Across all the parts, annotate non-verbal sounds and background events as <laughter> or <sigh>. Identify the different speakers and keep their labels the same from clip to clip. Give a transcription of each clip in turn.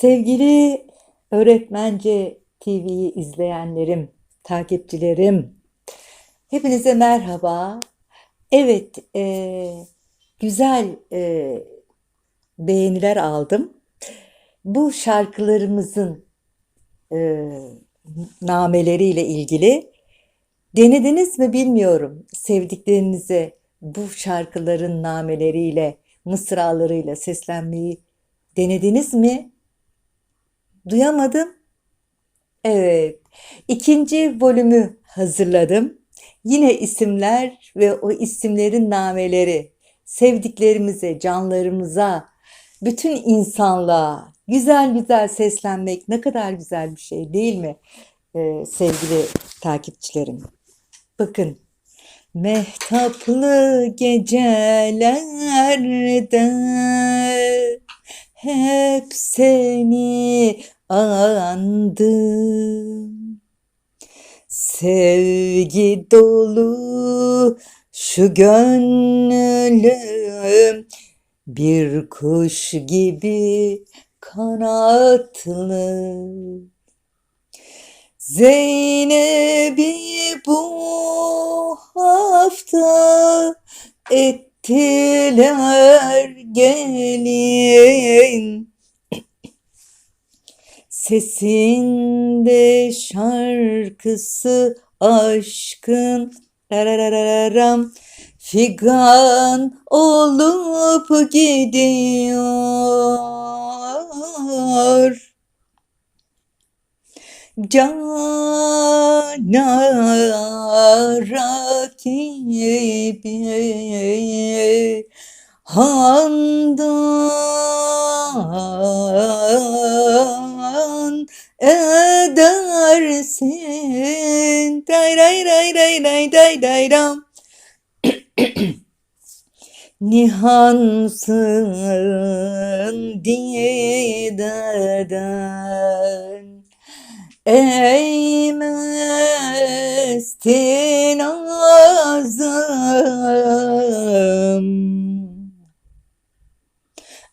Speaker 1: Sevgili Öğretmence TV'yi izleyenlerim, takipçilerim, hepinize merhaba. Evet, e, güzel e, beğeniler aldım. Bu şarkılarımızın e, nameleriyle ilgili denediniz mi bilmiyorum. Sevdiklerinize bu şarkıların nameleriyle, mısralarıyla seslenmeyi denediniz mi? Duyamadım. Evet, ikinci volümü hazırladım. Yine isimler ve o isimlerin nameleri sevdiklerimize, canlarımıza, bütün insanlığa güzel güzel seslenmek ne kadar güzel bir şey değil mi Ee, sevgili takipçilerim? Bakın, mehtaplı gecelerde hep seni andım. Sevgi dolu şu gönlüm bir kuş gibi kanatlı. Zeynep'i bu hafta ettiler gelin. Sesinde şarkısı aşkın rararararam figan olup gidiyor. Cana rakibi handan edersin. Day day day day day day day dam. <clears throat> Nihansın diyeden Eğmeztin ağzım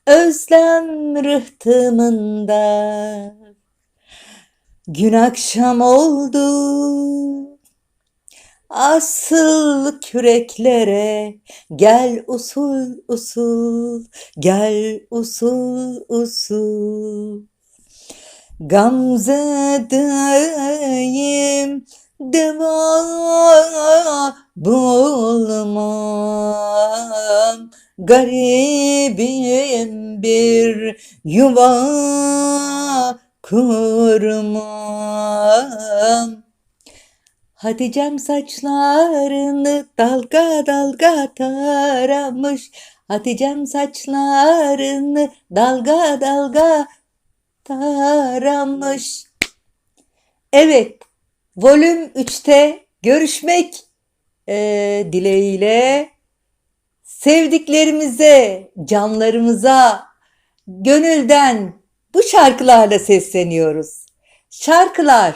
Speaker 1: Özlem rıhtımında Gün akşam oldu. Asıl küreklere gel usul usul gel usul usul. Gamze'deyim deva bulmam. Garibim bir yuva kurmam Hatice'm saçlarını dalga dalga taramış. Hatice'm saçlarını dalga dalga taramış. Evet, volüm 3'te görüşmek eee, dileğiyle sevdiklerimize, canlarımıza gönülden bu şarkılarla sesleniyoruz. Şarkılar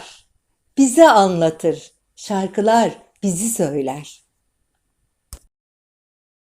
Speaker 1: bize anlatır. Şarkılar bizi söyler.